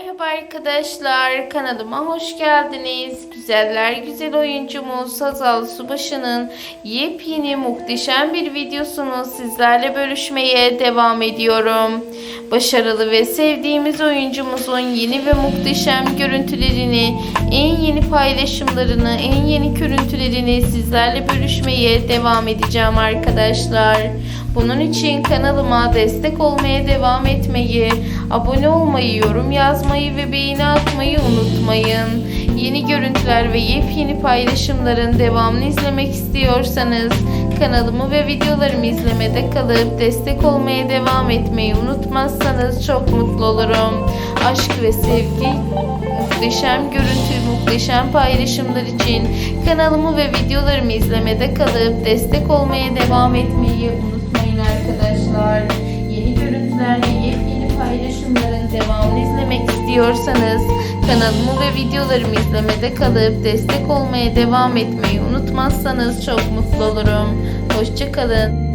Merhaba arkadaşlar, kanalıma hoş geldiniz. Güzeller güzel oyuncumuz Hazal Subaşı'nın yepyeni muhteşem bir videosunu sizlerle bölüşmeye devam ediyorum. Başarılı ve sevdiğimiz oyuncumuzun yeni ve muhteşem görüntülerini, en yeni paylaşımlarını, en yeni görüntülerini sizlerle bölüşmeye devam edeceğim arkadaşlar. Bunun için kanalıma destek olmaya devam etmeyi, abone olmayı, yorum yazmayı ve beğeni atmayı unutmayın. Yeni görüntüler ve yepyeni paylaşımların devamını izlemek istiyorsanız kanalımı ve videolarımı izlemede kalıp destek olmaya devam etmeyi unutmazsanız çok mutlu olurum. Aşk ve sevgi muhteşem görüntü, muhteşem paylaşımlar için kanalımı ve videolarımı izlemede kalıp destek olmaya devam etmeyi unutmayın arkadaşlar. Devamını izlemek istiyorsanız kanalımı ve videolarımı izlemede kalıp destek olmaya devam etmeyi unutmazsanız çok mutlu olurum. Hoşçakalın.